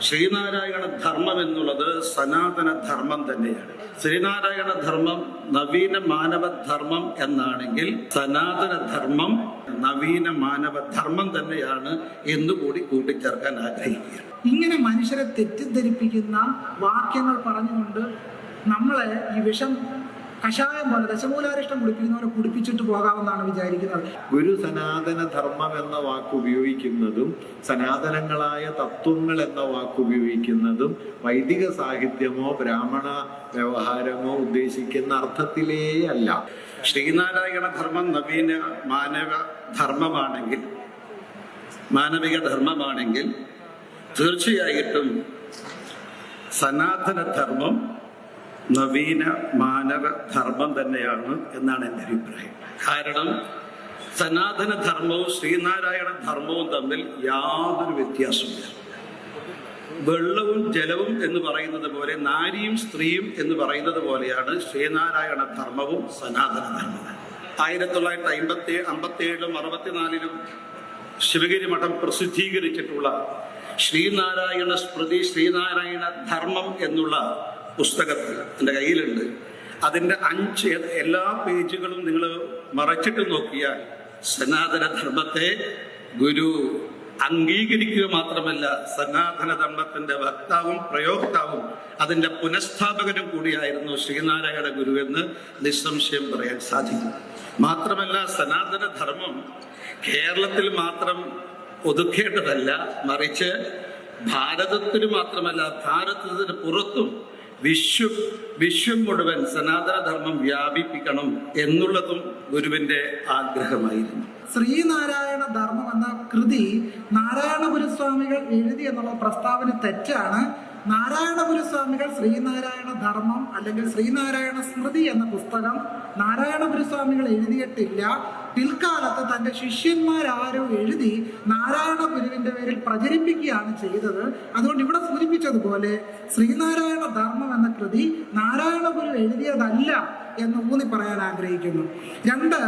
ശ്രീനാരായണ ധർമ്മം എന്നുള്ളത് സനാതന ധർമ്മം തന്നെയാണ്. ശ്രീനാരായണ ധർമ്മം നവീന മാനവ ധർമ്മം എന്നാണെങ്കിൽ സനാതന ധർമ്മം നവീന മാനവ ധർമ്മം തന്നെയാണ് എന്നുകൂടി കൂട്ടിച്ചേർക്കാൻ ആഗ്രഹിക്കുക ഇങ്ങനെ മനുഷ്യരെ തെറ്റിദ്ധരിപ്പിക്കുന്ന വാക്യങ്ങൾ പറഞ്ഞുകൊണ്ട് നമ്മളെ ഈ വിഷം കഷായം പോലെ ദശമൂലാരിഷ്ടം കുടിപ്പിക്കുന്നവരെ കുടിപ്പിച്ചിട്ട് പോകാമെന്നാണ് വിചാരിക്കുന്നത്. ഒരു സനാതന ധർമ്മം എന്ന വാക്ക് ഉപയോഗിക്കുന്നതും സനാതനങ്ങളായ തത്വങ്ങൾ എന്ന വാക്ക് ഉപയോഗിക്കുന്നതും വൈദിക സാഹിത്യമോ ബ്രാഹ്മണ വ്യവഹാരമോ ഉദ്ദേശിക്കുന്ന അർത്ഥത്തിലേ അല്ല ശ്രീനാരായണ ധർമ്മം നവീന മാനവ ധർമ്മമാണെങ്കിൽ മാനവിക ധർമ്മമാണെങ്കിൽ തീർച്ചയായിട്ടും സനാതന ധർമ്മം നവീന മാനവ ധർമ്മം തന്നെയാണ് എന്നാണ് എന്റെ അഭിപ്രായം. കാരണം സനാതന ധർമ്മവും ശ്രീനാരായണ ധർമ്മവും തമ്മിൽ യാതൊരു വ്യത്യാസമില്ല വെള്ളവും ജലവും എന്ന് പറയുന്നത് പോലെ നാരിയും സ്ത്രീയും എന്ന് പറയുന്നത് പോലെയാണ് ശ്രീനാരായണ ധർമ്മവും സനാതന ധർമ്മവും. ആയിരത്തി തൊള്ളായിരത്തി അമ്പത്തി അമ്പത്തി ഏഴിലും അറുപത്തിനാലിലും ശിവഗിരി മഠം പ്രസിദ്ധീകരിച്ചിട്ടുള്ള ശ്രീനാരായണ സ്മൃതി ശ്രീനാരായണ ധർമ്മം എന്നുള്ള പുസ്തകത്തിൽ എന്റെ കയ്യിലുണ്ട്. അതിന്റെ അഞ്ച് എല്ലാ പേജുകളും നിങ്ങൾ മറച്ചിട്ട് നോക്കിയാൽ സനാതന ധർമ്മത്തെ ഗുരു അംഗീകരിക്കുക മാത്രമല്ല സനാതന ധർമ്മത്തിന്റെ വക്താവും പ്രയോക്താവും അതിന്റെ പുനഃസ്ഥാപകനും കൂടിയായിരുന്നു ശ്രീനാരായണ ഗുരു എന്ന് നിസ്സംശയം പറയാൻ സാധിക്കും. മാത്രമല്ല സനാതന ധർമ്മം കേരളത്തിൽ മാത്രം ഒതുക്കേണ്ടതല്ല മറിച്ച് ഭാരതത്തിന് മാത്രമല്ല ഭാരതത്തിന് പുറത്തും വിശ്വ വിശ്വം മുഴുവൻ സനാതനധർമ്മം വ്യാപിപ്പിക്കണം എന്നുള്ളതും ഗുരുവിന്റെ ആഗ്രഹമായിരുന്നു. ശ്രീനാരായണ ധർമ്മം എന്ന കൃതി നാരായണ ഗുരുസ്വാമികൾ എഴുതി എന്നുള്ള പ്രസ്താവന തെറ്റാണ്. നാരായണ ഗുരുസ്വാമികൾ ശ്രീനാരായണ ധർമ്മം അല്ലെങ്കിൽ ശ്രീനാരായണ സ്മൃതി എന്ന പുസ്തകം നാരായണ ഗുരുസ്വാമികൾ എഴുതിയിട്ടില്ല. പിൽക്കാലത്ത് തന്റെ ശിഷ്യന്മാരാരോ എഴുതി നാരായണ ഗുരുവിന്റെ പേരിൽ പ്രചരിപ്പിക്കുകയാണ് ചെയ്തത്. അതുകൊണ്ട് ഇവിടെ സൂചിപ്പിച്ചതുപോലെ ശ്രീനാരായണ ധർമ്മം എന്ന കൃതി നാരായണ ഗുരു എഴുതിയതല്ല എന്ന് ഊന്നി പറയാൻ ആഗ്രഹിക്കുന്നു. രണ്ട്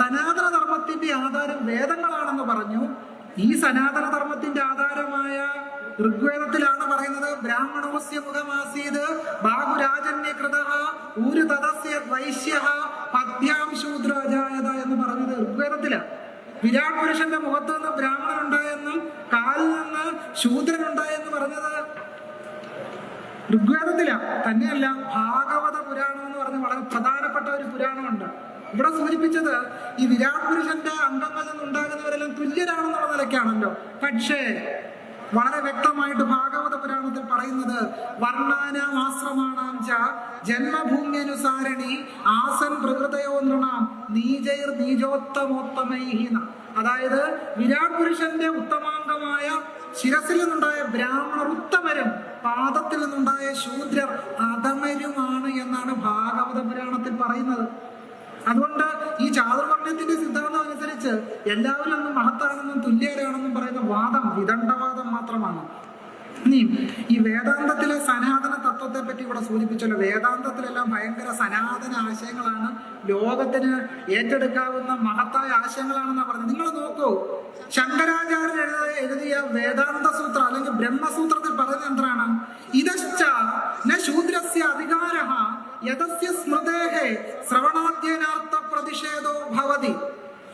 സനാതന ധർമ്മത്തിന്റെ ആധാരം വേദങ്ങളാണെന്ന് പറഞ്ഞു. ഈ സനാതന ധർമ്മത്തിന്റെ ആധാരമായ ഋഗ്വേദത്തിലാണ് പറയുന്നത് ബ്രാഹ്മണോസ്യ മുഖമാസീത് ബാഹുരാജന്യകൃത ഊരു തദസ്യ വൈശ്യ പദ്യാം ഋഗ്വേദത്തിലാണ് വിരാട് പുരുഷന്റെ മുഖത്ത് നിന്ന് ബ്രാഹ്മണൻ ഉണ്ടായെന്നും കാലിൽ നിന്ന് ശൂദ്രൻ ഉണ്ടായെന്ന് പറഞ്ഞത് ഋഗ്വേദത്തില. തന്നെയല്ല ഭാഗവത പുരാണം എന്ന് പറഞ്ഞ വളരെ പ്രധാനപ്പെട്ട ഒരു പുരാണമുണ്ട്. ഇവിടെ സൂചിപ്പിച്ചത് ഈ വിരാട് പുരുഷന്റെ അംഗങ്ങളിൽ നിന്നുണ്ടാകുന്നവരെല്ലാം തുല്യരാണെന്നുള്ള നിലയ്ക്കാണല്ലോ. പക്ഷേ വളരെ വ്യക്തമായിട്ട് ഭാഗവത പുരാണത്തിൽ പറയുന്നത് വർണാനാം ആശ്രമാണാം ആസൻ പ്രകൃതയോ നൃണാം നീജൈർ നീജോത്തമോത്തമൈഹിന അതായത് വിരാട് പുരുഷന്റെ ഉത്തമാംഗമായ ശിരസിൽ നിന്നുണ്ടായ ബ്രാഹ്മണർ ഉത്തമരും പാദത്തിൽ നിന്നുണ്ടായ ശൂദ്രർ അധമരുമാണ് എന്നാണ് ഭാഗവത പുരാണത്തിൽ പറയുന്നത്. അതുകൊണ്ട് ഈ ചാതുർവർണയത്തിന്റെ സിദ്ധാന്തം അനുസരിച്ച് എല്ലാവരും അന്ന് മഹത്താണെന്നും തുല്യരാണെന്നും പറയുന്ന വാദം വിദണ്ഡവാദം മാത്രമാണ്. ഇനി ഈ വേദാന്തത്തിലെ സനാതന തത്വത്തെ പറ്റി ഇവിടെ സൂചിപ്പിച്ചല്ലോ. വേദാന്തത്തിലെല്ലാം ഭയങ്കര സനാതന ആശയങ്ങളാണ്. ലോകത്തിന് ഏറ്റെടുക്കാവുന്ന മഹത്തായ ആശയങ്ങളാണെന്നാണ് പറഞ്ഞത്. നിങ്ങൾ നോക്കൂ. ശങ്കരാചാര്യൻ എഴുതിയ എഴുതിയ വേദാന്ത സൂത്രം അല്ലെങ്കിൽ ബ്രഹ്മസൂത്രത്തിൽ പറയുന്നത് എന്താണ്? ഇതശ്ച ന അധികാര യഥസ്യ സ്മൃതേഹേ ശ്രവണാധ്യനാർത്ഥ പ്രതിഷേധോ ഭവതി.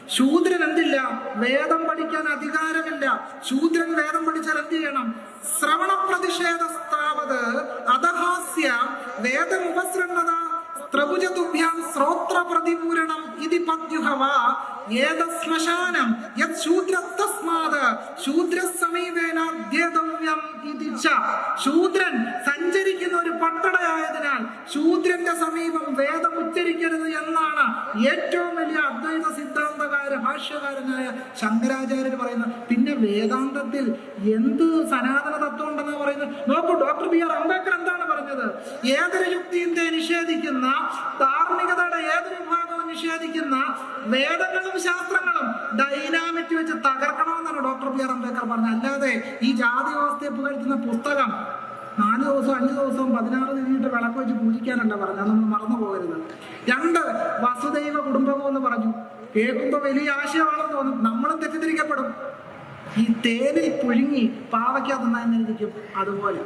ശൂദ്രൻ എന്തില്ല? വേദം പഠിക്കാൻ അധികാരമില്ല. ശൂദ്രൻ വേദം പഠിച്ചാൽ എന്ത് ചെയ്യണം? ശ്രവണ പ്രതിഷേധസ്താവത് അധഹാസ്യ വേദമുപസൃണത ത്രഭുജതുഭ്യാം ശ്രോത്ര പ്രതിപൂരണം ഇതി പദ്യുഹവ ഏത ശ്മശാനം യത് ശൂദ്ര തസ്മാത് ശൂദ്ര സമീപേനാദ്യതവ്യം ഇതി ശൂദ്രൻ ഒരു പട്ടണയായതിനാൽ ശൂദ്രന്റെ സമീപം വേദം ഉച്ചരിക്കരുത് എന്നാണ് ഏറ്റവും വലിയ അദ്വൈത സിദ്ധാന്തകാര ഭാഷ്യകാരനായ ശങ്കരാചാര്യർ പറയുന്നത്. പിന്നെ വേദാന്തത്തിൽ എന്ത് സനാതന തത്വം ഉണ്ടെന്നാണ് പറയുന്നത്? നോക്കൂ ഡോക്ടർ ബി ആർ അംബേദ്കർ എന്താണ് പറഞ്ഞത്? ഏതൊരു യുക്തിയെ നിഷേധിക്കുന്ന ധാർമ്മികതയുടെ ഏതൊരു വിഭാഗവും നിഷേധിക്കുന്ന വേദങ്ങളും ശാസ്ത്രങ്ങളും ഡൈനാമിറ്റ് വെച്ച് തകർക്കണമെന്നാണ് ഡോക്ടർ ബി ആർ അംബേദ്കർ പറഞ്ഞത്. അല്ലാതെ ഈ ജാതി വ്യവസ്ഥയെ പുകഴ്ത്തുന്ന പുസ്തകം നാല് ദിവസവും അഞ്ച് ദിവസവും പതിനാറ് തിരിഞ്ഞിട്ട് വിളക്ക് വെച്ച് പൂജിക്കാനല്ല പറഞ്ഞത് നമ്മൾ മറന്നു പോകരുത്. രണ്ട് വസുദൈവ കുടുംബകം എന്ന് പറഞ്ഞു. കേൾക്കുമ്പോൾ വലിയ ആശയമാണെന്ന് തോന്നും. നമ്മളും തെറ്റിദ്ധരിക്കപ്പെടും. ഈ തേനിൽ പുഴുങ്ങി പാവയ്ക്ക നന്നായിരിക്കും അതുപോലെ.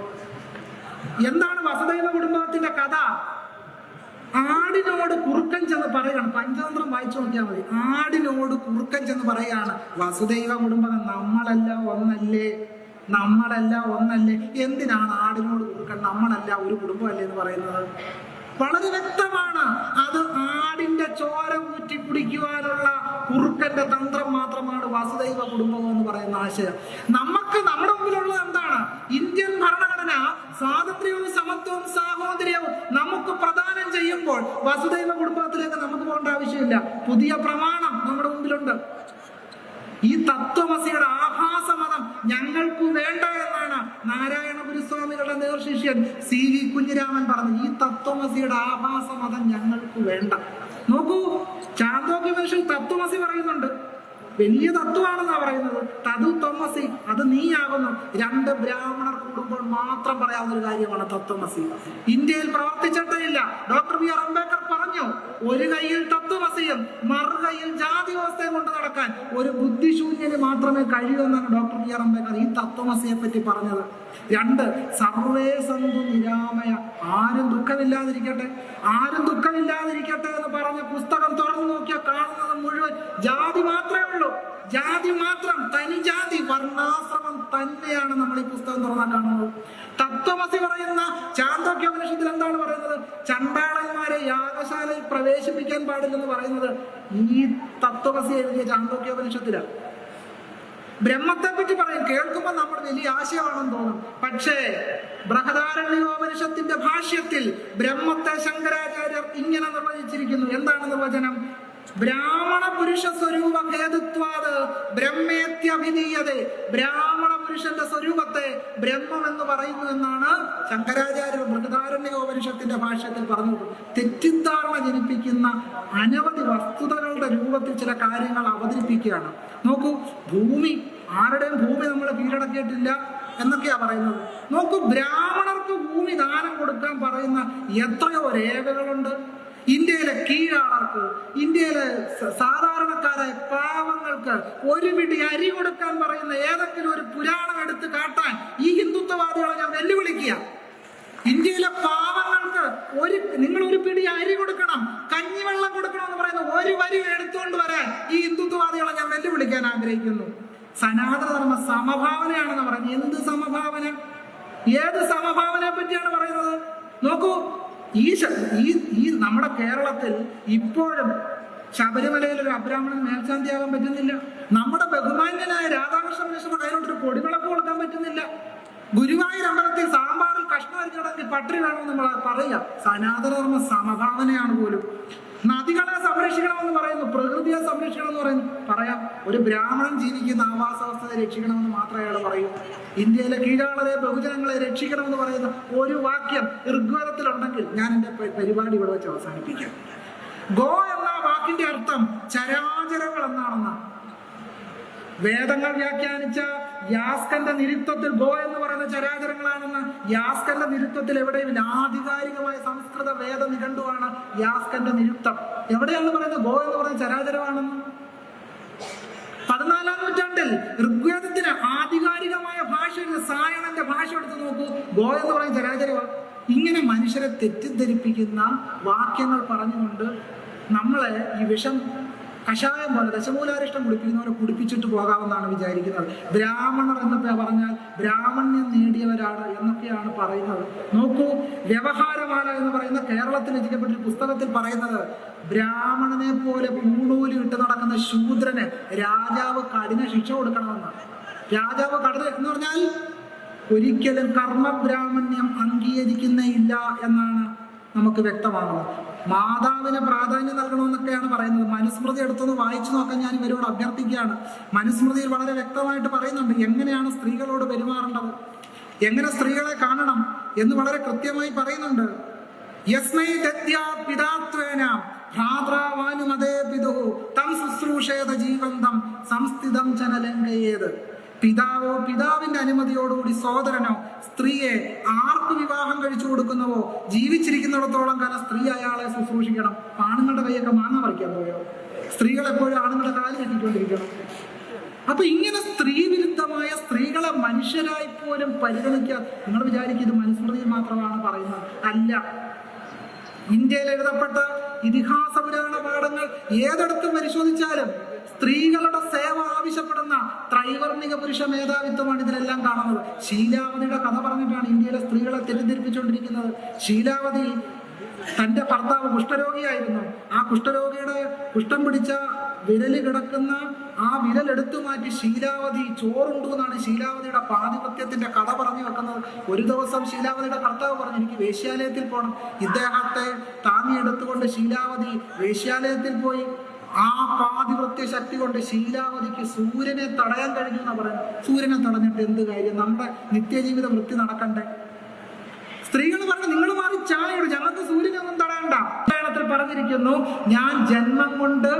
എന്താണ് വസുദൈവ കുടുംബത്തിന്റെ കഥ? ആടിനോട് കുറുക്കൻ ചെന്ന് പറയുകയാണ്. പഞ്ചതന്ത്രം വായിച്ചു നോക്കിയാൽ മതി. ആടിനോട് കുറുക്കൻ ചെന്ന് പറയുകയാണ്. വസുദൈവ കുടുംബം നമ്മളല്ല ഒന്നല്ലേ? നമ്മളല്ല ഒന്നല്ലേ? എന്തിനാണ് ആടിനോട് കുറുക്കൻ നമ്മളല്ല ഒരു കുടുംബമല്ലേ എന്ന് പറയുന്നത്? വളരെ വ്യക്തമാണ്. അത് ആടിന്റെ ചോര ഊറ്റി കുടിക്കുവാനുള്ള കുറുക്കന്റെ തന്ത്രം മാത്രമാണ് വാസുദൈവ കുടുംബം എന്ന് പറയുന്ന ആശയം. നമുക്ക് നമ്മുടെ മുമ്പിലുള്ളത് എന്താണ്? ഇന്ത്യൻ ഭരണഘടന സ്വാതന്ത്ര്യവും സമത്വവും സാഹോദര്യവും നമുക്ക് പ്രദാനം ചെയ്യുമ്പോൾ വസുദൈവ കുടുംബത്തിലേക്ക് നമുക്ക് പോകേണ്ട ആവശ്യമില്ല. പുതിയ പ്രമാണം നമ്മുടെ മുമ്പിലുണ്ട്. ഈ തത്വമസിയുടെ ആഭാസമതം ഞങ്ങൾക്ക് വേണ്ട എന്നാണ് നാരായണ ഗുരുസ്വാമികളുടെ നേർശിഷ്യൻ സി വി കുഞ്ഞിരാമൻ പറഞ്ഞു ഈ തത്വമസിയുടെ ആഭാസമതം ഞങ്ങൾക്ക് വേണ്ട. നോക്കൂ ചാന്തോക്യ തത്വമസി പറയുന്നുണ്ട്. വലിയ തത്വമാണെന്നാ പറയുന്നത്. തതു തൊമസി അത് നീയാകുന്നു. രണ്ട് ബ്രാഹ്മണർ കൂടുമ്പോൾ മാത്രം പറയാവുന്ന ഒരു കാര്യമാണ് തത്വമസി. ഇന്ത്യയിൽ പ്രവർത്തിച്ചിട്ടേ ഇല്ല. ഡോക്ടർ ബി ആർ അംബേദ്കർ പറഞ്ഞു ഒരു കയ്യിൽ തത്വമസിയും കൈയിൽ ജാതി വ്യവസ്ഥയും കൊണ്ട് നടക്കാൻ ഒരു ബുദ്ധിശൂന്യന് മാത്രമേ കഴിയൂ എന്നാണ് ഡോക്ടർ ബി ആർ അംബേദ്കർ ഈ തത്വമസിയെ പറ്റി പറഞ്ഞത്. രണ്ട് സർവേ സന്തു നിരാമയ. ആരും ദുഃഖമില്ലാതിരിക്കട്ടെ. ആരും ദുഃഖമില്ലാതിരിക്കട്ടെ എന്ന് പറഞ്ഞ പുസ്തകം തുറന്നു നോക്കിയാൽ കാണുന്നത് മുഴുവൻ ജാതി മാത്രമേ ഉള്ളൂ. ജാതി മാത്രം തനി ജാതി വർണാശ്രമം തന്നെയാണ് നമ്മൾ ഈ പുസ്തകം തുറന്നാൽ കാണുന്നത്. തത്വമസി പറയുന്ന ചാന്തോക്യോപനിഷത്തിൽ എന്താണ് പറയുന്നത്? ചണ്ടാളന്മാരെ യാഗശാലയിൽ പ്രവേശിപ്പിക്കാൻ പാടില്ലെന്ന് പറയുന്നത് ഈ തത്വമസി എഴുതിയ ചാന്തോക്യോപനിഷത്തിലാണ് ബ്രഹ്മത്തെ പറ്റി പറയും കേൾക്കുമ്പോൾ നമ്മൾ വലിയ ആശയമാണെന്ന് തോന്നും. പക്ഷേ ബൃഹദാരണ്യോപനിഷത്തിന്റെ ഭാഷ്യത്തിൽ ബ്രഹ്മത്തെ ശങ്കരാചാര്യർ ഇങ്ങനെ നിർവചിച്ചിരിക്കുന്നു. എന്താണ് നിർവചനം? ബ്രാഹ്മണ പുരുഷ സ്വരൂപ ഭേദത്വാത് ബ്രഹ്മേത്യഭിധീയത ബ്രാഹ്മണ പുരുഷന്റെ സ്വരൂപത്തെ ബ്രഹ്മം എന്ന് പറയുന്നു എന്നാണ് ശങ്കരാചാര്യർ ബൃഹദാരണ്യോപനിഷത്തിന്റെ ഭാഷത്തിൽ പറഞ്ഞത്. തെറ്റിദ്ധാരണ ജനിപ്പിക്കുന്ന അനവധി വസ്തുതകളുടെ രൂപത്തിൽ ചില കാര്യങ്ങൾ അവതരിപ്പിക്കുകയാണ്. നോക്കൂ ഭൂമി. ആരുടെയും ഭൂമി നമ്മൾ കീഴടക്കിയിട്ടില്ല എന്നൊക്കെയാ പറയുന്നത്. നോക്കൂ ബ്രാഹ്മണർക്ക് ഭൂമി ദാനം കൊടുക്കാൻ പറയുന്ന എത്രയോ രേഖകളുണ്ട്. ഇന്ത്യയിലെ കീഴാളർക്ക് ഇന്ത്യയിലെ സാധാരണക്കാരായ പാവങ്ങൾക്ക് ഒരു പിടി അരി കൊടുക്കാൻ പറയുന്ന ഏതെങ്കിലും ഒരു പുരാണം എടുത്ത് കാട്ടാൻ ഈ ഹിന്ദുത്വവാദികളെ ഞാൻ വെല്ലുവിളിക്കുക. ഇന്ത്യയിലെ പാവങ്ങൾക്ക് ഒരു നിങ്ങൾ ഒരു പിടി അരി കൊടുക്കണം കഞ്ഞിവെള്ളം കൊടുക്കണം എന്ന് പറയുന്ന ഒരു വരി എടുത്തുകൊണ്ട് വരാൻ ഈ ഹിന്ദുത്വവാദികളെ ഞാൻ വെല്ലുവിളിക്കാൻ ആഗ്രഹിക്കുന്നു. സനാതനധർമ്മ സമഭാവനയാണെന്ന് പറഞ്ഞു എന്ത് സമഭാവന? ഏത് സമഭാവനയെ പറ്റിയാണ് പറയുന്നത്? നോക്കൂ ഈ ഈ നമ്മുടെ കേരളത്തിൽ ഇപ്പോഴും ശബരിമലയിൽ ഒരു അബ്രാഹ്മണൻ മേൽശാന്തിയാകാൻ പറ്റുന്നില്ല. നമ്മുടെ ബഹുമാന്യനായ രാധാകൃഷ്ണൻ മിശ്രയുടെ കയ്യിലോട്ട് ഒരു പൊടിവിളക്ക് കൊടുക്കാൻ പറ്റുന്നില്ല. ഗുരുവായൂർ അമ്പലത്തിൽ സാമ്പാറിൽ കഷ്ണം അരിഞ്ഞിടക്കി പട്ടിണി വേണമെന്ന് നമ്മൾ പറയുക സനാതനധർമ്മ സമഭാവനയാണ് പോലും. നദികളെ സംരക്ഷിക്കുക പ്രകൃതിയെ സംരക്ഷിക്കണമെന്ന് പറയുന്നു. പറയാം ഒരു ബ്രാഹ്മണൻ ജീവിക്കുന്ന ആവാസവസ്ഥയെ രക്ഷിക്കണമെന്ന് മാത്രമേ അയാൾ പറയൂ. ഇന്ത്യയിലെ കീഴാളരെ ബഹുജനങ്ങളെ രക്ഷിക്കണമെന്ന് പറയുന്ന ഒരു വാക്യം ഋഗ്വേദത്തിലുണ്ടെങ്കിൽ ഞാൻ എന്റെ പരിപാടി ഇവിടെ വെച്ച് അവസാനിപ്പിക്കാം. ഗോ എന്ന വാക്കിന്റെ അർത്ഥം ചരാചരങ്ങൾ എന്നാണെന്നാണ്. വേദങ്ങൾ വ്യാഖ്യാനിച്ച യാസ്കന്റെ നിരുത്വത്തിൽ ഗോ എന്ന് ചരാചരങ്ങളാണെന്ന് യാസ്കന്റെ നിരുത്തത്തിൽ എവിടെയും ആധികാരികമായ സംസ്കൃത വേദ നിഘണ്ടുവാണ് യാസ്കന്റെ നിരുത്തം എവിടെയാണ് പറയുന്നത്? ഗോ എന്ന് പറയുന്ന ചരാചരമാണെന്ന്. പതിനാലാം നൂറ്റാണ്ടിൽ ഋഗ്വേദത്തിന് ആധികാരികമായ ഭാഷ സായണന്റെ ഭാഷ എടുത്ത് നോക്കൂ. ഗോ എന്ന് പറയുന്ന ചരാചരമാണ് ഇങ്ങനെ മനുഷ്യരെ തെറ്റിദ്ധരിപ്പിക്കുന്ന വാക്യങ്ങൾ പറഞ്ഞുകൊണ്ട് നമ്മളെ ഈ വിഷം കഷായം പോലെ ദശമൂലാരിഷ്ടം കുടിപ്പിക്കുന്നവരെ കുടിപ്പിച്ചിട്ട് പോകാമെന്നാണ് വിചാരിക്കുന്നത്. ബ്രാഹ്മണർ എന്നൊക്കെ പറഞ്ഞാൽ ബ്രാഹ്മണ്യം നേടിയവരാണ് എന്നൊക്കെയാണ് പറയുന്നത്. നോക്കൂ വ്യവഹാരമാല എന്ന് പറയുന്ന കേരളത്തിൽ രചിക്കപ്പെട്ട പുസ്തകത്തിൽ പറയുന്നത് ബ്രാഹ്മണനെ പോലെ പൂണൂലി ഇട്ട് നടക്കുന്ന ശൂദ്രന് രാജാവ് കഠിന ശിക്ഷ കൊടുക്കണമെന്നാണ്. രാജാവ് കഠിന എന്ന് പറഞ്ഞാൽ ഒരിക്കലും കർമ്മ കർമ്മബ്രാഹ്മണ്യം അംഗീകരിക്കുന്നേയില്ല എന്നാണ് നമുക്ക് വ്യക്തമാകുന്നത്. മാതാവിന് പ്രാധാന്യം നൽകണമെന്നൊക്കെയാണ് പറയുന്നത്. മനുസ്മൃതി എടുത്തൊന്ന് വായിച്ചു നോക്കാൻ ഞാൻ ഇവരോട് അഭ്യർത്ഥിക്കുകയാണ്. മനുസ്മൃതിയിൽ വളരെ വ്യക്തമായിട്ട് പറയുന്നുണ്ട് എങ്ങനെയാണ് സ്ത്രീകളോട് പെരുമാറേണ്ടത്? എങ്ങനെ സ്ത്രീകളെ കാണണം എന്ന് വളരെ കൃത്യമായി പറയുന്നുണ്ട്. പിതാത്വേന തം ജീവന്തം സംസ്ഥിതം പിതാവോ പിതാവിന്റെ അനുമതിയോടുകൂടി സോദരനോ സ്ത്രീയെ വിവാഹം കഴിച്ചു കൊടുക്കുന്നവോ ജീവിച്ചിരിക്കുന്നിടത്തോളം കാലം സ്ത്രീ അയാളെ ശുശ്രൂഷിക്കണം. ആണുങ്ങളുടെ കൈയൊക്കെ മാങ്ങ പറിക്കാൻ പോയോ? സ്ത്രീകൾ എപ്പോഴും ആണുങ്ങളുടെ കാൽ കെട്ടിക്കൊണ്ടിരിക്കണം. അപ്പൊ ഇങ്ങനെ സ്ത്രീ വിരുദ്ധ വിരുദ്ധമായ സ്ത്രീകളെ മനുഷ്യരായി പോലും പരിഗണിക്കുക നിങ്ങൾ വിചാരിക്കും ഇത് മനുസ്മൃതിയിൽ മാത്രമാണ് പറയുന്നത്. അല്ല. ഇന്ത്യയിൽ എഴുതപ്പെട്ട ഇതിഹാസ പുരാണ പാഠങ്ങൾ ഏതെടുത്തും പരിശോധിച്ചാലും സ്ത്രീകളുടെ സേവ ആവശ്യപ്പെടുന്ന ത്രൈവർണിക പുരുഷ മേധാവിത്വമാണ് ഇതിലെല്ലാം കാണുന്നത്. ശീലാവതിയുടെ കഥ പറഞ്ഞിട്ടാണ് ഇന്ത്യയിലെ സ്ത്രീകളെ തെറ്റിദ്ധരിപ്പിച്ചുകൊണ്ടിരിക്കുന്നത്. ശീലാവതി തന്റെ ഭർത്താവ് കുഷ്ഠരോഗിയായിരുന്നു. ആ കുഷ്ഠരോഗിയുടെ കുഷ്ഠം പിടിച്ച വിരൽ കിടക്കുന്ന ആ വിരൽ എടുത്തു മാറ്റി ശീലാവതി ചോറുണ്ടു എന്നാണ് ശീലാവതിയുടെ പാതിപത്യത്തിന്റെ കഥ പറഞ്ഞു വെക്കുന്നത്. ഒരു ദിവസം ശീലാവതിയുടെ ഭർത്താവ് പറഞ്ഞു എനിക്ക് വേശ്യാലയത്തിൽ പോകണം ഇദ്ദേഹത്തെ താങ്ങിയെടുത്തുകൊണ്ട് ശീലാവതി വേശ്യാലയത്തിൽ പോയി. ആ പാതിവൃത്യ ശക്തി കൊണ്ട് ശീലാവതിക്ക് സൂര്യനെ തടയാൻ കഴിഞ്ഞു എന്നാ പറയുന്നത്. സൂര്യനെ തടഞ്ഞിട്ട് എന്ത് കാര്യം? നമ്മുടെ നിത്യജീവിത വൃത്തി നടക്കണ്ടേ? സ്ത്രീകൾ പറഞ്ഞു നിങ്ങൾ മാറി ചായയോട് ഞങ്ങൾക്ക് സൂര്യനൊന്നും തടയണ്ട. പുരാണത്തിൽ പറഞ്ഞിരിക്കുന്നു ഞാൻ ജന്മം കൊണ്ട്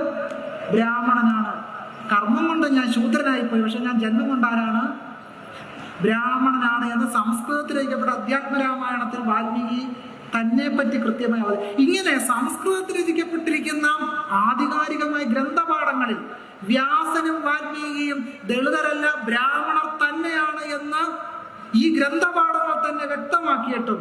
ബ്രാഹ്മണനാണ്. കർമ്മം കൊണ്ട് ഞാൻ ശൂദ്രനായി പോയി. പക്ഷെ ഞാൻ ജന്മം കൊണ്ട് ആരാണ്? ബ്രാഹ്മണനാണ്. എന്ന് സംസ്കൃതത്തിലേക്ക് അധ്യാത്മരാമായണത്തിൽ വാൽമീകി തന്നെ പറ്റി കൃത്യമായി ഇങ്ങനെ സംസ്കൃതത്തിൽ രചിക്കപ്പെട്ടിരിക്കുന്ന ആധികാരികമായ ഗ്രന്ഥപാഠങ്ങളിൽ വ്യാസനും വാൽമീകിയും ദളിതരല്ല ബ്രാഹ്മണർ തന്നെയാണ് എന്ന് ഈ ഗ്രന്ഥപാഠങ്ങൾ തന്നെ വ്യക്തമാക്കിയിട്ടും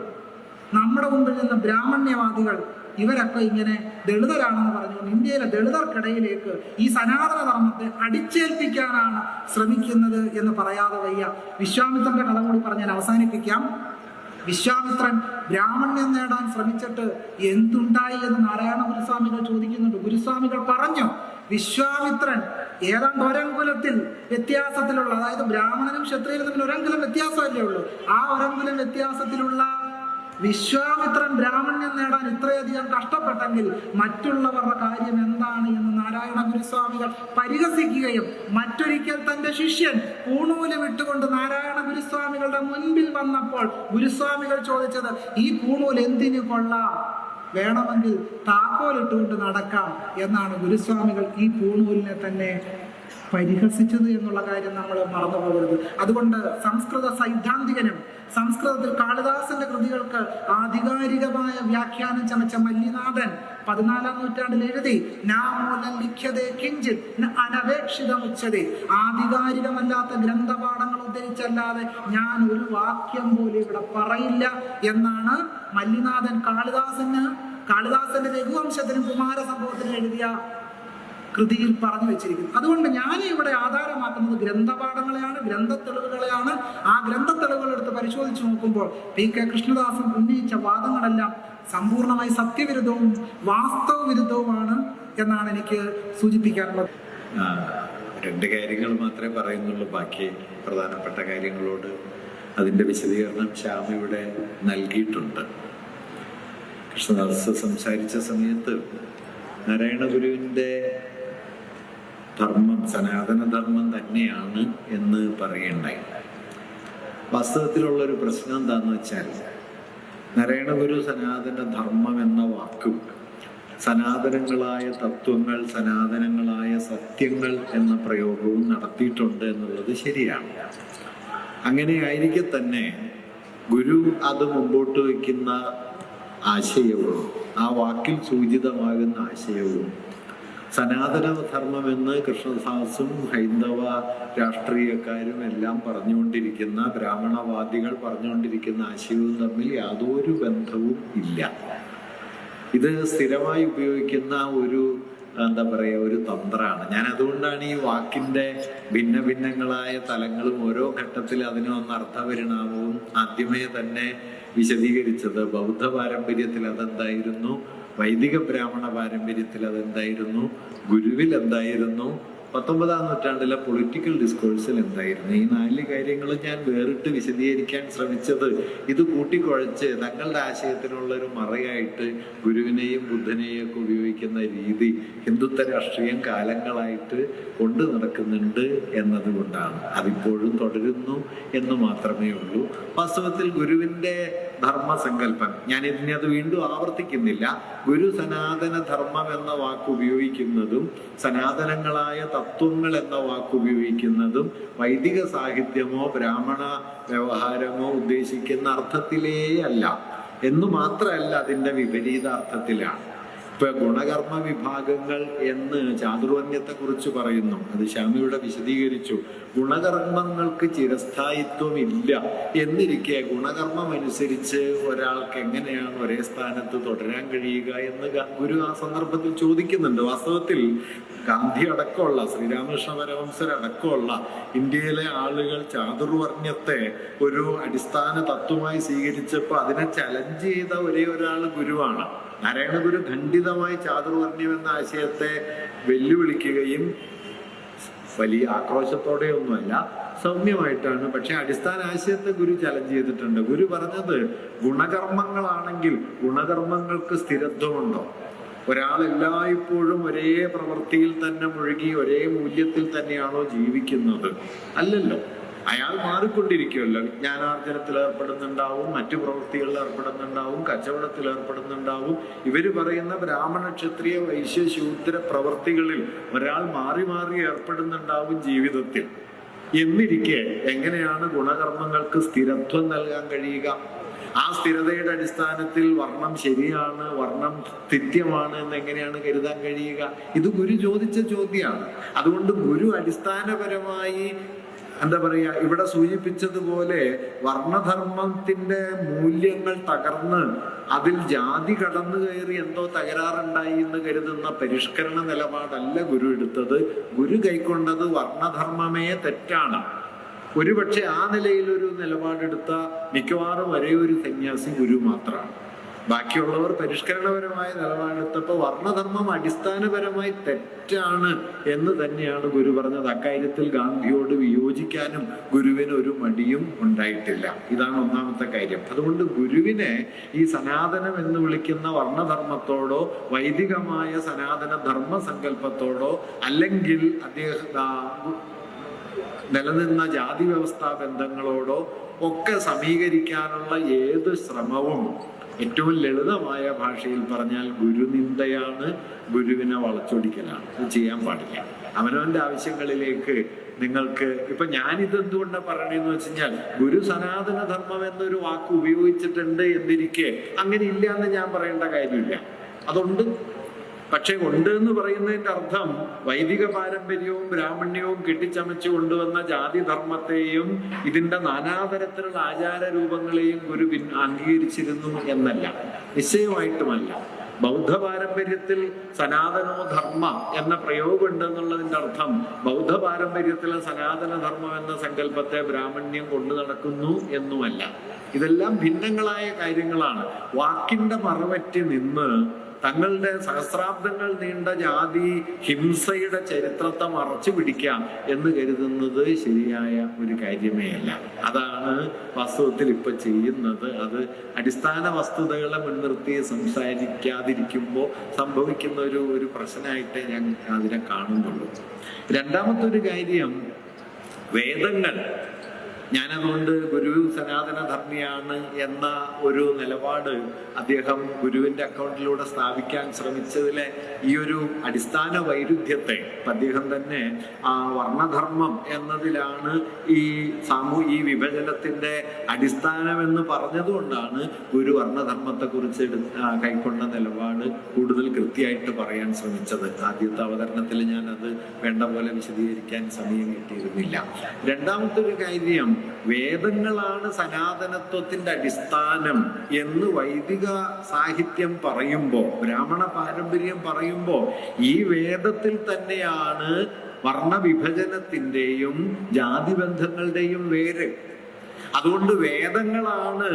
നമ്മുടെ മുമ്പിൽ നിന്ന് ബ്രാഹ്മണ്യവാദികൾ ഇവരൊക്കെ ഇങ്ങനെ ദളിതരാണെന്ന് പറഞ്ഞുകൊണ്ട് ഇന്ത്യയിലെ ദളിതർക്കിടയിലേക്ക് ഈ സനാതന ധർമ്മത്തെ അടിച്ചേൽപ്പിക്കാനാണ് ശ്രമിക്കുന്നത് എന്ന് പറയാതെ വയ്യ. വിശ്വാമിത്രന്റെ കഥ കൂടി പറഞ്ഞാൽ അവസാനിപ്പിക്കാം. വിശ്വാമിത്രൻ ബ്രാഹ്മണ്യം നേടാൻ ശ്രമിച്ചിട്ട് എന്തുണ്ടായി എന്ന് നാരായണ ഗുരുസ്വാമികൾ ചോദിക്കുന്നുണ്ട്. ഗുരുസ്വാമികൾ പറഞ്ഞു വിശ്വാമിത്രൻ ഏതാണ്ട് ഒരങ്കുലത്തിൽ വ്യത്യാസത്തിലുള്ള അതായത് ബ്രാഹ്മണനും ക്ഷത്രിയനും തമ്മിൽ ഒരങ്കുലം വ്യത്യാസമല്ലേ ഉള്ളൂ. ആ ഒരങ്കുലം വ്യത്യാസത്തിലുള്ള വിശ്വാമിത്രൻ ബ്രാഹ്മണ്യം നേടാൻ ഇത്രയധികം കഷ്ടപ്പെട്ടെങ്കിൽ മറ്റുള്ളവരുടെ കാര്യം എന്താണ് എന്ന് നാരായണ ഗുരുസ്വാമികൾ പരിഹസിക്കുകയും മറ്റൊരിക്കൽ തന്റെ ശിഷ്യൻ പൂണൂൽ വിട്ടുകൊണ്ട് നാരായണ ഗുരുസ്വാമികളുടെ മുൻപിൽ വന്നപ്പോൾ ഗുരുസ്വാമികൾ ചോദിച്ചത് ഈ പൂണൂൽ എന്തിനു കൊള്ളാം? വേണമെങ്കിൽ താക്കോലിട്ടുകൊണ്ട് നടക്കാം എന്നാണ് ഗുരുസ്വാമികൾ ഈ പൂണൂലിനെ തന്നെ പരിഹസിച്ചത് എന്നുള്ള കാര്യം നമ്മൾ മറന്നു പോകരുത്. അതുകൊണ്ട് സംസ്കൃത സൈദ്ധാന്തികനും സംസ്കൃതത്തിൽ കാളിദാസന്റെ കൃതികൾക്ക് ആധികാരികമായ വ്യാഖ്യാനം ചമച്ച മല്ലിനാഥൻ പതിനാലാം നൂറ്റാണ്ടിൽ എഴുതി ലിഖ്യതേ കിഞ്ചിത് അനപേക്ഷിതമുച്ചതേ. ആധികാരികമല്ലാത്ത ഗ്രന്ഥപാഠങ്ങൾ ഉദ്ധരിച്ചല്ലാതെ ഞാൻ ഒരു വാക്യം പോലും ഇവിടെ പറയില്ല എന്നാണ് മല്ലിനാഥൻ കാളിദാസന് കാളിദാസന്റെ രഘുവംശത്തിനും കുമാര സംഭവത്തിനും എഴുതിയ കൃതിയിൽ പറഞ്ഞു വെച്ചിരിക്കുന്നു. അതുകൊണ്ട് ഞാൻ ഇവിടെ ആധാരമാക്കുന്നത് ഗ്രന്ഥപാഠങ്ങളെയാണ് ഗ്രന്ഥ തെളിവുകളെയാണ് ആ ഗ്രന്ഥ തെളിവുകൾ എടുത്ത് പരിശോധിച്ചു നോക്കുമ്പോൾ പി കെ കൃഷ്ണദാസൻ ഉന്നയിച്ച വാദങ്ങളെല്ലാം സമ്പൂർണമായി സത്യവിരുദ്ധവും വാസ്തവ വിരുദ്ധവുമാണ് എന്നാണ് എനിക്ക് സൂചിപ്പിക്കാനുള്ളത്. രണ്ട് കാര്യങ്ങൾ മാത്രമേ പറയുന്നുള്ളൂ. ബാക്കി പ്രധാനപ്പെട്ട കാര്യങ്ങളോട് അതിന്റെ വിശദീകരണം ശ്യാമ ഇവിടെ നൽകിയിട്ടുണ്ട്. കൃഷ്ണദാസ് സംസാരിച്ച സമയത്ത് നാരായണ ഗുരുവിന്റെ ധർമ്മം സനാതനധർമ്മം തന്നെയാണ് എന്ന് പറയണ്ടായി. വാസ്തവത്തിലുള്ളൊരു പ്രശ്നം എന്താണെന്ന് വെച്ചാൽ നാരായണഗുരു സനാതന ധർമ്മം എന്ന വാക്കും സനാതനങ്ങളായ തത്വങ്ങൾ സനാതനങ്ങളായ സത്യങ്ങൾ എന്ന പ്രയോഗവും നടത്തിയിട്ടുണ്ട് എന്നുള്ളത് ശരിയാണ്. അങ്ങനെ ആയിരിക്കെ തന്നെ ഗുരു അത് മുമ്പോട്ട് വയ്ക്കുന്ന ആശയവും ആ വാക്കിൽ സൂചിതമാകുന്ന ആശയവും സനാതന ധർമ്മമെന്ന് കൃഷ്ണദാസും ഹൈന്ദവ രാഷ്ട്രീയക്കാരും എല്ലാം പറഞ്ഞുകൊണ്ടിരിക്കുന്ന ബ്രാഹ്മണവാദികൾ പറഞ്ഞുകൊണ്ടിരിക്കുന്ന ആശയവും തമ്മിൽ യാതൊരു ബന്ധവും ഇല്ല. ഇത് സ്ഥിരമായി ഉപയോഗിക്കുന്ന ഒരു എന്താ പറയുക ഒരു തന്ത്രമാണ് ഞാൻ അതുകൊണ്ടാണ് ഈ വാക്കിന്റെ ഭിന്ന ഭിന്നങ്ങളായ തലങ്ങളും ഓരോ ഘട്ടത്തിൽ അതിന് വന്ന അർത്ഥപരിണാമവും ആദ്യമേ തന്നെ വിശദീകരിച്ചത്. ബൗദ്ധ പാരമ്പര്യത്തിൽ അതെന്തായിരുന്നു? വൈദിക ബ്രാഹ്മണ പാരമ്പര്യത്തിൽ അതെന്തായിരുന്നു? ഗുരുവിൽ എന്തായിരുന്നു? പത്തൊമ്പതാം നൂറ്റാണ്ടിലെ പൊളിറ്റിക്കൽ ഡിസ്കോഴ്സിൽ എന്തായിരുന്നു? ഈ നാല് കാര്യങ്ങൾ ഞാൻ വേറിട്ട് വിശദീകരിക്കാൻ ശ്രമിച്ചത് ഇത് കൂട്ടിക്കുഴച്ച് തങ്ങളുടെ ആശയത്തിനുള്ള ഒരു മറയായിട്ട് ഗുരുവിനെയും ബുദ്ധനെയും ഒക്കെ ഉപയോഗിക്കുന്ന രീതി ഹിന്ദുത്വ രാഷ്ട്രീയം കാലങ്ങളായിട്ട് കൊണ്ടു നടക്കുന്നുണ്ട് എന്നതുകൊണ്ടാണ്. അതിപ്പോഴും തുടരുന്നു എന്ന് മാത്രമേ ഉള്ളൂ. വാസ്തവത്തിൽ ഗുരുവിന്റെ ധർമ്മസങ്കല്പം. ഞാൻ ഇതിനെ അത് വീണ്ടും ആവർത്തിക്കുന്നില്ല. ഗുരു സനാതന ധർമ്മം എന്ന വാക്ക് ഉപയോഗിക്കുന്നതും സനാതനങ്ങളായ തത്വങ്ങൾ എന്ന വാക്ക് ഉപയോഗിക്കുന്നതും വൈദിക സാഹിത്യമോ ബ്രാഹ്മണ വ്യവഹാരമോ ഉദ്ദേശിക്കുന്ന അർത്ഥത്തിലേ അല്ല. എന്ന് മാത്രമല്ല അതിന്റെ വിപരീത അർത്ഥത്തിലാണ്. ഇപ്പൊ ഗുണകർമ്മ വിഭാഗങ്ങൾ എന്ന് ചാതുർവർണ്യത്തെ കുറിച്ച് പറയുന്നു. അത് ശ്യാമിയുടെ വിശദീകരിച്ചു. ഗുണകർമ്മങ്ങൾക്ക് ചിരസ്ഥായിത്വം ഇല്ല എന്നിരിക്കെ ഗുണകർമ്മം അനുസരിച്ച് ഒരാൾക്ക് എങ്ങനെയാണ് ഒരേ സ്ഥാനത്ത് തുടരാൻ കഴിയുക എന്ന് ഗുരു ആ സന്ദർഭത്തിൽ ചോദിക്കുന്നുണ്ട്. വാസ്തവത്തിൽ ഗാന്ധി അടക്കമുള്ള ശ്രീരാമകൃഷ്ണ പരമംസർ അടക്കമുള്ള ഇന്ത്യയിലെ ആളുകൾ ചാതുർവർണ്യത്തെ ഒരു അടിസ്ഥാന തത്വമായി സ്വീകരിച്ചപ്പോൾ അതിനെ ചലഞ്ച് ചെയ്ത ഒരേ ഒരാൾ ഗുരുവാണ്. നാരായണ ഗുരു ഖണ്ഡിതമായി ചാതുർവർണ്യം എന്ന ആശയത്തെ വെല്ലുവിളിക്കുകയും വലിയ ആക്രോശത്തോടെയൊന്നുമല്ല സൗമ്യമായിട്ടാണ്. പക്ഷെ അടിസ്ഥാന ആശയത്തെ ഗുരു ചലഞ്ച് ചെയ്തിട്ടുണ്ട്. ഗുരു പറഞ്ഞത് ഗുണകർമ്മങ്ങളാണെങ്കിൽ ഗുണകർമ്മങ്ങൾക്ക് സ്ഥിരത്വമുണ്ടോ? ഒരാൾ എല്ലായ്പ്പോഴും ഒരേ പ്രവൃത്തിയിൽ തന്നെ മുഴുകി ഒരേ മൂല്യത്തിൽ തന്നെയാണോ ജീവിക്കുന്നത്? അല്ലല്ലോ. അയാൾ മാറിക്കൊണ്ടിരിക്കുമല്ലോ. വിജ്ഞാനാർജനത്തിൽ ഏർപ്പെടുന്നുണ്ടാവും മറ്റു പ്രവൃത്തികളിൽ ഏർപ്പെടുന്നുണ്ടാവും കച്ചവടത്തിൽ ഏർപ്പെടുന്നുണ്ടാവും. ഇവർ പറയുന്ന ബ്രാഹ്മണ ക്ഷത്രിയ വൈശ്യ ശൂദ്ര പ്രവൃത്തികളിൽ ഒരാൾ മാറി മാറി ഏർപ്പെടുന്നുണ്ടാവും ജീവിതത്തിൽ. എന്നിരിക്കെ എങ്ങനെയാണ് ഗുണകർമ്മങ്ങൾക്ക് സ്ഥിരത്വം നൽകാൻ കഴിയുക? ആ സ്ഥിരതയുടെ അടിസ്ഥാനത്തിൽ വർണം ശരിയാണ് വർണം തിത്യമാണ് എന്ന് എങ്ങനെയാണ് കരുതാൻ കഴിയുക? ഇത് ഗുരു ചോദിച്ച ചോദ്യമാണ്. അതുകൊണ്ട് ഗുരു അടിസ്ഥാനപരമായി എന്താ പറയുക ഇവിടെ സൂചിപ്പിച്ചതുപോലെ വർണധർമ്മത്തിന്റെ മൂല്യങ്ങൾ തകർന്ന് അതിൽ ജാതി കടന്നു കയറി എന്തോ തകരാറുണ്ടായി എന്ന് കരുതുന്ന പരിഷ്കരണ നിലപാടല്ല ഗുരു എടുത്തത്. ഗുരു കൈക്കൊണ്ടത് വർണധർമ്മമേ തെറ്റാണ്. ഒരുപക്ഷെ ആ നിലയിലൊരു നിലപാടെടുത്ത മിക്കവാറും ഒരേ ഒരു സന്യാസി ഗുരു മാത്രമാണ്. ബാക്കിയുള്ളവർ പരിഷ്കരണപരമായ നിലപാടെടുത്തപ്പോൾ വർണധർമ്മം അടിസ്ഥാനപരമായി തെറ്റാണ് എന്ന് തന്നെയാണ് ഗുരു പറഞ്ഞത്. അക്കാര്യത്തിൽ ഗാന്ധിയോട് വിയോജിക്കാനും ഗുരുവിന് ഒരു മടിയും ഉണ്ടായിട്ടില്ല. ഇതാണ് ഒന്നാമത്തെ കാര്യം. അതുകൊണ്ട് ഗുരുവിനെ ഈ സനാതനം എന്ന് വിളിക്കുന്ന വർണധർമ്മത്തോടോ വൈദികമായ സനാതന ധർമ്മ സങ്കല്പത്തോടോ അല്ലെങ്കിൽ അദ്ദേഹം നിലനിന്ന ജാതി വ്യവസ്ഥാ ബന്ധങ്ങളോടോ ഒക്കെ സമീകരിക്കാനുള്ള ഏത് ശ്രമവും ഏറ്റവും ലളിതമായ ഭാഷയിൽ പറഞ്ഞാൽ ഗുരുനിന്ദയാണ് ഗുരുവിനെ വളച്ചൊടിക്കലാണ്. ഇത് ചെയ്യാൻ പാടില്ല. അവനവന്റെ ആവശ്യങ്ങളിലേക്ക് നിങ്ങൾക്ക് ഇപ്പൊ ഞാനിത് എന്തുകൊണ്ടാണ് പറയണെന്ന് വെച്ച് കഴിഞ്ഞാൽ ഗുരു സനാതന ധർമ്മം എന്നൊരു വാക്ക് ഉപയോഗിച്ചിട്ടുണ്ട് എന്നിരിക്കെ അങ്ങനെ ഇല്ല എന്ന് ഞാൻ പറയേണ്ട കാര്യമില്ല. അതുണ്ട് പക്ഷെ ഉണ്ട് എന്ന് പറയുന്നതിന്റെ അർത്ഥം വൈദിക പാരമ്പര്യവും ബ്രാഹ്മണ്യവും കെട്ടിച്ചമച്ചു കൊണ്ടുവന്ന ജാതി ധർമ്മത്തെയും ഇതിന്റെ നാനാതരത്തിലുള്ള ആചാര രൂപങ്ങളെയും ഗുരു അംഗീകരിച്ചിരുന്നു എന്നല്ല. നിശ്ചയമായിട്ടുമല്ല. ബൗദ്ധ പാരമ്പര്യത്തിൽ സനാതനോ ധർമ്മ എന്ന പ്രയോഗം ഉണ്ടെന്നുള്ളതിന്റെ അർത്ഥം ബൗദ്ധ പാരമ്പര്യത്തിലെ സനാതന ധർമ്മം എന്ന സങ്കല്പത്തെ ബ്രാഹ്മണ്യം കൊണ്ടു നടക്കുന്നു എന്നുമല്ല. ഇതെല്ലാം ഭിന്നങ്ങളായ കാര്യങ്ങളാണ്. വാക്കിന്റെ മറവറ്റി നിന്ന് തങ്ങളുടെ സഹസ്രാബ്ദങ്ങൾ നീണ്ട ജാതി ഹിംസയുടെ ചരിത്രത്തെ മറച്ചു പിടിക്കാം എന്ന് കരുതുന്നത് ശരിയായ ഒരു കാര്യമേ അല്ല. അതാണ് വാസ്തവത്തിൽ ഇപ്പൊ ചെയ്യുന്നത്. അത് അടിസ്ഥാന വസ്തുതകളെ മുൻനിർത്തി സംസാരിക്കാതിരിക്കുമ്പോൾ സംഭവിക്കുന്ന ഒരു ഒരു പ്രശ്നമായിട്ട് ഞാൻ അതിനെ കാണുന്നുള്ളൂ. രണ്ടാമത്തെ ഒരു കാര്യം വേദങ്ങൾ. ഞാനതുകൊണ്ട് ഗുരു സനാതന ധർമ്മിയാണ് എന്ന ഒരു നിലപാട് അദ്ദേഹം ഗുരുവിന്റെ അക്കൗണ്ടിലൂടെ സ്ഥാപിക്കാൻ ശ്രമിച്ചതിലെ ഈ ഒരു അടിസ്ഥാന വൈരുദ്ധ്യത്തെ അദ്ദേഹം തന്നെ ആ വർണധർമ്മം എന്നതിലാണ് ഈ സാമൂ ഈ വിഭജനത്തിന്റെ അടിസ്ഥാനമെന്ന് പറഞ്ഞതുകൊണ്ടാണ് ഗുരു വർണധർമ്മത്തെക്കുറിച്ച് കൈക്കൊണ്ട നിലപാട് കൂടുതൽ കൃത്യമായിട്ട് പറയാൻ ശ്രമിച്ചത്. ആദ്യത്തെ അവതരണത്തിൽ ഞാനത് വേണ്ട പോലെ വിശദീകരിക്കാൻ സമയം കിട്ടിയിരുന്നില്ല. രണ്ടാമത്തെ ഒരു കാര്യം വേദങ്ങളാണ് സനാതനത്വത്തിന്റെ അടിസ്ഥാനം എന്ന് വൈദിക സാഹിത്യം പറയുമ്പോൾ ബ്രാഹ്മണ പാരമ്പര്യം പറയുമ്പോൾ ഈ വേദത്തിൽ തന്നെയാണ് വർണവിഭജനത്തിന്റെയും ജാതിബന്ധങ്ങളുടെയും വേര്. അതുകൊണ്ട് വേദങ്ങളാണ്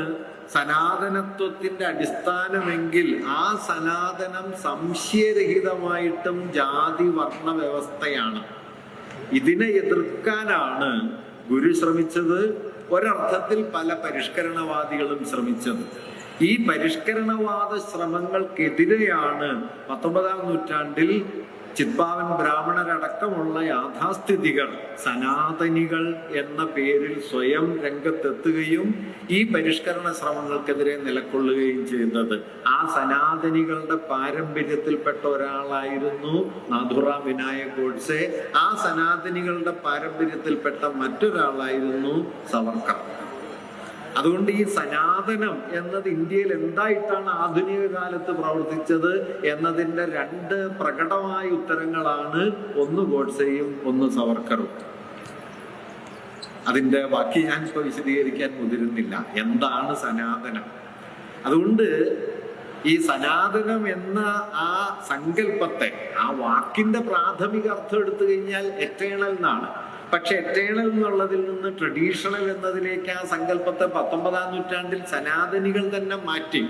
സനാതനത്വത്തിന്റെ അടിസ്ഥാനമെങ്കിൽ ആ സനാതനം സംശയരഹിതമായിട്ടും ജാതി വർണ വ്യവസ്ഥയാണ് ഇതിനെ എതിർക്കാനാണ് ഗുരു ശ്രമിച്ചത് ഒരർത്ഥത്തിൽ പല പരിഷ്കരണവാദികളും ശ്രമിച്ചത്. ഈ പരിഷ്കരണവാദ ശ്രമങ്ങൾക്കെതിരെയാണ് പത്തൊമ്പതാം നൂറ്റാണ്ടിൽ ചിത്പാവൻ ബ്രാഹ്മണരടക്കമുള്ള യാഥാസ്ഥിതികൾ സനാതനികൾ എന്ന പേരിൽ സ്വയം രംഗത്തെത്തുകയും ഈ പരിഷ്കരണ ശ്രമങ്ങൾക്കെതിരെ നിലകൊള്ളുകയും ചെയ്യുന്നത് ആ സനാതനികളുടെ പാരമ്പര്യത്തിൽപ്പെട്ട ഒരാളായിരുന്നു നാഥുറാം വിനായക് ഗോഡ്സെ ആ സനാതനികളുടെ പാരമ്പര്യത്തിൽപ്പെട്ട മറ്റൊരാളായിരുന്നു സവർക്കർ. അതുകൊണ്ട് ഈ സനാതനം എന്നത് ഇന്ത്യയിൽ എന്തായിട്ടാണ് ആധുനിക കാലത്ത് പ്രവർത്തിച്ചത് എന്നതിന്റെ രണ്ട് പ്രകടമായ ഉത്തരങ്ങളാണ് ഒന്ന് ഗോഡ്സെയും ഒന്ന് സവർക്കറും. അതിന്റെ ബാക്കി ഞാൻ ഇപ്പൊ വിശദീകരിക്കാൻ മുതിരുന്നില്ല. എന്താണ് സനാതനം? അതുകൊണ്ട് ഈ സനാതനം എന്ന ആ സങ്കല്പത്തെ ആ വാക്കിന്റെ പ്രാഥമിക അർത്ഥം എടുത്തു കഴിഞ്ഞാൽ എറ്റേണൽ എന്നാണ്. പക്ഷെ എറ്റേണൽ എന്നുള്ളതിൽ നിന്ന് ട്രഡീഷണൽ എന്നതിലേക്ക് ആ സങ്കല്പത്തെ പത്തൊമ്പതാം നൂറ്റാണ്ടിൽ സനാതനികൾ തന്നെ മാറ്റി.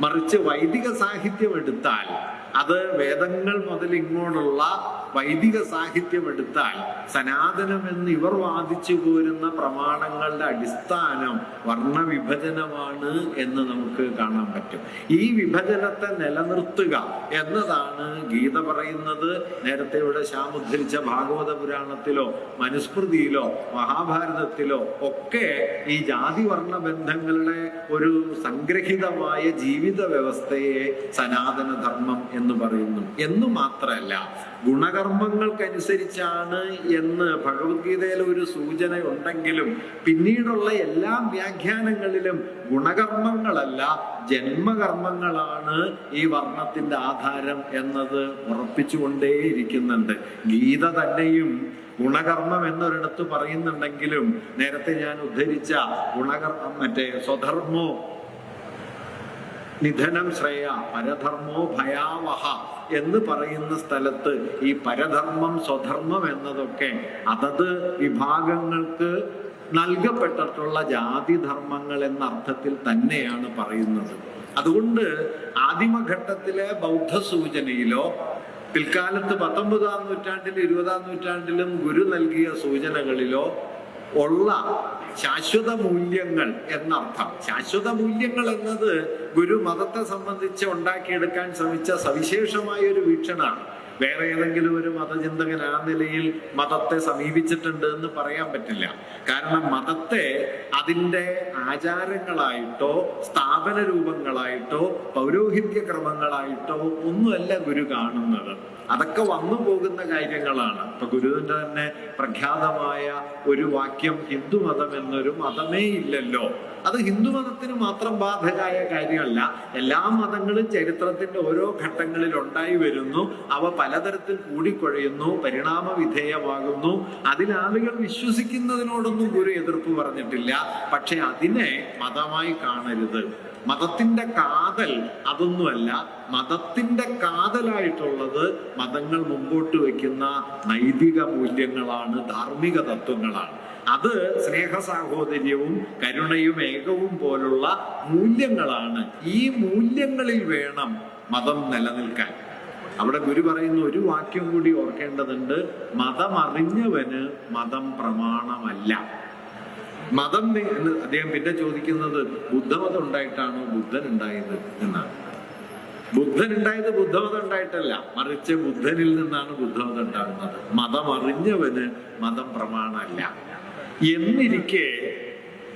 മറിച്ച് വൈദിക സാഹിത്യം എടുത്താൽ അത് വേദങ്ങൾ മുതൽ ഇങ്ങോട്ടുള്ള വൈദിക സാഹിത്യം എടുത്താൽ സനാതനം എന്ന് ഇവർ വാദിച്ചു പോരുന്ന പ്രമാണങ്ങളുടെ അടിസ്ഥാനം വർണവിഭജനമാണ് എന്ന് നമുക്ക് കാണാൻ പറ്റും. ഈ വിഭജനത്തെ നിലനിർത്തുക എന്നതാണ് ഗീത പറയുന്നത്. നേരത്തെ ഇവിടെ ശ്യാം ഉദ്ധരിച്ച ഭാഗവത പുരാണത്തിലോ മനുസ്മൃതിയിലോ മഹാഭാരതത്തിലോ ഒക്കെ ഈ ജാതി വർണ ബന്ധങ്ങളുടെ ഒരു സംഗ്രഹിതമായ ജീവിത വ്യവസ്ഥയെ സനാതന ധർമ്മം എന്ന് പറയുന്നു. എന്ന് മാത്രമല്ല ഗുണകർമ്മങ്ങൾക്കനുസരിച്ചാണ് എന്ന് ഭഗവത്ഗീതയിൽ ഒരു സൂചന ഉണ്ടെങ്കിലും പിന്നീടുള്ള എല്ലാ വ്യാഖ്യാനങ്ങളിലും ഗുണകർമ്മങ്ങളല്ല ജന്മകർമ്മങ്ങളാണ് ഈ വർണത്തിന്റെ ആധാരം എന്നത് ഉറപ്പിച്ചുകൊണ്ടേയിരിക്കുന്നുണ്ട്. ഗീത തന്നെയും ഗുണകർമ്മം എന്നൊരിടത്ത് പറയുന്നുണ്ടെങ്കിലും നേരത്തെ ഞാൻ ഉദ്ധരിച്ച ഗുണകർമ്മം മറ്റേ സ്വധർമ്മോ നിധനം ശ്രേയ പരധർമ്മോ ഭയാവഹ എന്ന് പറയുന്ന സ്ഥലത്ത് ഈ പരധർമ്മം സ്വധർമ്മം എന്നതൊക്കെ അതത് വിഭാഗങ്ങൾക്ക് നൽകപ്പെട്ടിട്ടുള്ള ജാതിധർമ്മങ്ങൾ എന്ന അർത്ഥത്തിൽ തന്നെയാണ് പറയുന്നത്. അതുകൊണ്ട് ആദിമഘട്ടത്തിലെ ബൗദ്ധ സൂചനയിലോ പിൽക്കാലത്ത് പത്തൊമ്പതാം നൂറ്റാണ്ടിലും ഇരുപതാം നൂറ്റാണ്ടിലും ഗുരു നൽകിയ സൂചനകളിലോ ഉള്ള ശാശ്വത മൂല്യങ്ങൾ എന്നർത്ഥം. ശാശ്വത മൂല്യങ്ങൾ എന്നത് ഗുരു മതത്തെ സംബന്ധിച്ച് ഉണ്ടാക്കിയെടുക്കാൻ ശ്രമിച്ച സവിശേഷമായ ഒരു വീക്ഷണമാണ്. വേറെ ഏതെങ്കിലും ഒരു മതചിന്തകൻ ആ നിലയിൽ മതത്തെ സമീപിച്ചിട്ടുണ്ട് എന്ന് പറയാൻ പറ്റില്ല. കാരണം മതത്തെ അതിന്റെ ആചാരങ്ങളായിട്ടോ സ്ഥാപന രൂപങ്ങളായിട്ടോ പൗരോഹിത്യ ക്രമങ്ങളായിട്ടോ ഒന്നുമല്ല ഗുരു കാണുന്നത്. അതൊക്കെ വന്നു പോകുന്ന കാര്യങ്ങളാണ്. ഇപ്പൊ ഗുരുവിന്റെ തന്നെ പ്രഖ്യാതമായ ഒരു വാക്യം ഹിന്ദുമതം എന്നൊരു മതമേ ഇല്ലല്ലോ. അത് ഹിന്ദുമതത്തിന് മാത്രം ബാധകമായ കാര്യമല്ല. എല്ലാ മതങ്ങളും ചരിത്രത്തിന്റെ ഓരോ ഘട്ടങ്ങളിൽ ഉണ്ടായി വരുന്നു. അവ പലതരത്തിൽ കൂടിക്കൊഴയുന്നു പരിണാമ വിധേയമാകുന്നു അതിൽ ആളുകൾ വിശ്വസിക്കുന്നതിനോടൊന്നും ഗുരു എതിർപ്പ് പറഞ്ഞിട്ടില്ല. പക്ഷെ അതിനെ മതമായി കാണരുത്. മതത്തിന്റെ കാതൽ അതൊന്നുമല്ല. മതത്തിന്റെ കാതലായിട്ടുള്ളത് മതങ്ങൾ മുമ്പോട്ട് വയ്ക്കുന്ന നൈതിക മൂല്യങ്ങളാണ് ധാർമ്മിക തത്വങ്ങളാണ്. അത് സ്നേഹ സാഹോദര്യവും കരുണയും ഏകവും പോലുള്ള മൂല്യങ്ങളാണ്. ഈ മൂല്യങ്ങളിൽ വേണം മതം നിലനിൽക്കാൻ. അവിടെ ഗുരു പറയുന്ന ഒരു വാക്യം കൂടി ഓർക്കേണ്ടതുണ്ട്. മതമറിഞ്ഞവന് മതം പ്രമാണമല്ല. മതം എന്ന് അദ്ദേഹം പിന്നെ ചോദിക്കുന്നത് ബുദ്ധമതം ഉണ്ടായിട്ടാണോ ബുദ്ധൻ ഉണ്ടായത് എന്നാണ്. ബുദ്ധൻ ഉണ്ടായത് ബുദ്ധമതം ഉണ്ടായിട്ടല്ല. മറിച്ച് ബുദ്ധനിൽ നിന്നാണ് ബുദ്ധമതം ഉണ്ടാകുന്നത്. മതം അറിഞ്ഞവന് മതം പ്രമാണമല്ല. എന്നിരിക്കെ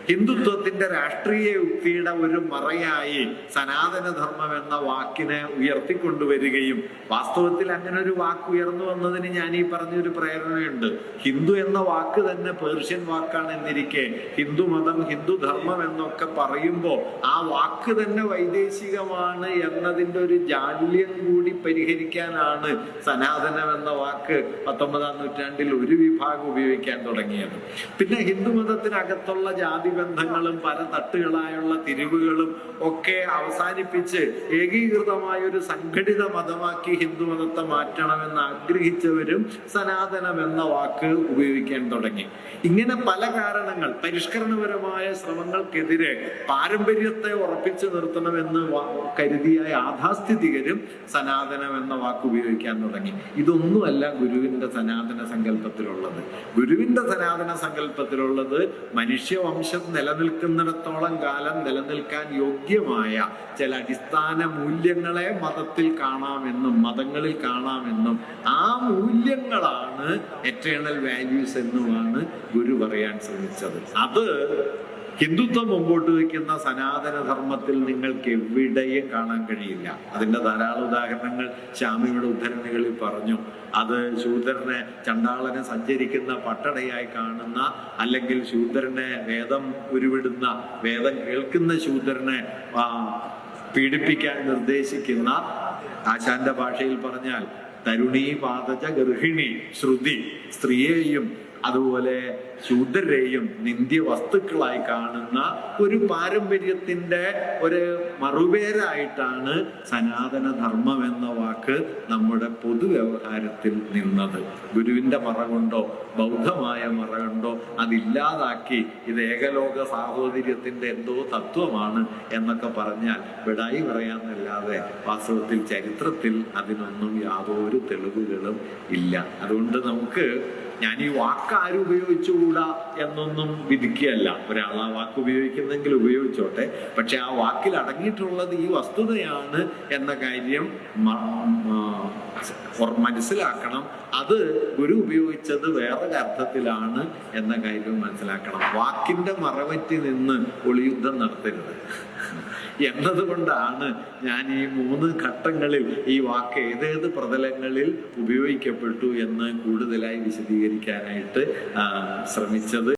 ഹിന്ദുത്വത്തിന്റെ രാഷ്ട്രീയ യുക്തിയുടെ ഒരു മറയായി സനാതനധർമ്മം എന്ന വാക്കിനെ ഉയർത്തിക്കൊണ്ടുവരികയും വാസ്തവത്തിൽ അങ്ങനെ ഒരു വാക്ക് ഉയർന്നു വന്നതിന് ഞാൻ ഈ പറഞ്ഞൊരു പ്രേരണയുണ്ട്. ഹിന്ദു എന്ന വാക്ക് തന്നെ പേർഷ്യൻ വാക്കാണ് എന്നിരിക്കെ ഹിന്ദു മതം ഹിന്ദു ധർമ്മം എന്നൊക്കെ പറയുമ്പോൾ ആ വാക്ക് തന്നെ വൈദേശികമാണ് എന്നതിന്റെ ഒരു ജാല്യം കൂടി പരിഹരിക്കാനാണ് സനാതനം എന്ന വാക്ക് പത്തൊമ്പതാം നൂറ്റാണ്ടിൽ ഒരു വിഭാഗം ഉപയോഗിക്കാൻ തുടങ്ങിയത്. പിന്നെ ഹിന്ദു മതത്തിനകത്തുള്ള ജാതി ബന്ധങ്ങളും പല തട്ടുകളായുള്ള തിരിവുകളും ഒക്കെ അവസാനിപ്പിച്ച് ഏകീകൃതമായ ഒരു സംഘടിത മതമാക്കി ഹിന്ദു മതത്തെ മാറ്റണമെന്ന് ആഗ്രഹിച്ചവരും സനാതനം എന്ന വാക്ക് ഉപയോഗിക്കാൻ തുടങ്ങി. ഇങ്ങനെ പല കാരണങ്ങൾ പരിഷ്കരണപരമായ ശ്രമങ്ങൾക്കെതിരെ പാരമ്പര്യത്തെ ഉറപ്പിച്ചു നിർത്തണമെന്ന് കരുതിയ യാഥാസ്ഥിതികരും സനാതനം എന്ന വാക്ക് ഉപയോഗിക്കാൻ തുടങ്ങി. ഇതൊന്നുമല്ല ഗുരുവിന്റെ സനാതന സങ്കല്പത്തിലുള്ളത്. ഗുരുവിന്റെ സനാതന സങ്കല്പത്തിലുള്ളത് മനുഷ്യവംശം നിലനിൽക്കുന്നിടത്തോളം കാലം നിലനിൽക്കാൻ യോഗ്യമായ ചില അടിസ്ഥാന മൂല്യങ്ങളെ മതത്തിൽ കാണാമെന്നും മതങ്ങളിൽ കാണാമെന്നും ആ മൂല്യങ്ങളാണ് എറ്റേണൽ വാല്യൂസ് എന്നുമാണ് ഗുരു പറയാൻ ശ്രമിച്ചത്. അത് ഹിന്ദുത്വം മുമ്പോട്ട് വയ്ക്കുന്ന സനാതന ധർമ്മത്തിൽ നിങ്ങൾക്ക് എവിടെയും കാണാൻ കഴിയില്ല. അതിന്റെ ധാരാളം ഉദാഹരണങ്ങൾ ശ്യാമിയുടെ ഉദ്ധരണികളിൽ പറഞ്ഞു. അത് ശൂദ്രനെ ചണ്ടാളനെ സഞ്ചരിക്കുന്ന പട്ടടയായി കാണുന്ന അല്ലെങ്കിൽ ശൂദ്രനെ വേദം ഉരുവിടുന്ന വേദം കേൾക്കുന്ന ശൂദ്രനെ പീഡിപ്പിക്കാൻ നിർദ്ദേശിക്കുന്ന ആശാന്റെ ഭാഷയിൽ പറഞ്ഞാൽ തരുണി പാതജ ഗർഹിണി ശ്രുതി സ്ത്രീയെയും അതുപോലെ ശൂദ്രരെയും നിന്ദ്യ വസ്തുക്കളായി കാണുന്ന ഒരു പാരമ്പര്യത്തിന്റെ ഒരു മറുപേരായിട്ടാണ് സനാതന ധർമ്മം എന്ന വാക്ക് നമ്മുടെ പൊതുവ്യവഹാരത്തിൽ നിന്നത്. ഗുരുവിന്റെ മറ കൊണ്ടോ ബൗദ്ധമായ മറ കൊണ്ടോ അതില്ലാതാക്കി ഇത് ഏകലോക സാഹോദര്യത്തിന്റെ എന്തോ തത്വമാണ് എന്നൊക്കെ പറഞ്ഞാൽ വിടായി പറയാന്നല്ലാതെ വാസ്തവത്തിൽ ചരിത്രത്തിൽ അതിനൊന്നും യാതൊരു തെളിവുകളും ഇല്ല. അതുകൊണ്ട് നമുക്ക് ഞാൻ ഈ വാക്ക് ആരും എന്നൊന്നും വിധിക്കുകയല്ല. ഒരാൾ ആ വാക്ക് ഉപയോഗിക്കുന്നെങ്കിൽ ഉപയോഗിച്ചോട്ടെ. പക്ഷെ ആ വാക്കിൽ അടങ്ങിയിട്ടുള്ളത് ഈ വസ്തുതയാണ് എന്ന കാര്യം മനസ്സിലാക്കണം. അത് ഗുരു ഉപയോഗിച്ചത് വേറൊരു അർത്ഥത്തിലാണ് എന്ന കാര്യം മനസ്സിലാക്കണം. വാക്കിന്റെ മറവറ്റി നിന്ന് ഒളിയുദ്ധം നടത്തരുത്. എന്നതുകൊണ്ടാണ് ഞാൻ ഈ മൂന്ന് ഘട്ടങ്ങളിൽ ഈ വാക്ക് ഏതേത് പ്രതലങ്ങളിൽ ഉപയോഗിക്കപ്പെട്ടു എന്ന് കൂടുതലായി വിശദീകരിക്കാനായിട്ട് ശ്രമിച്ചത്.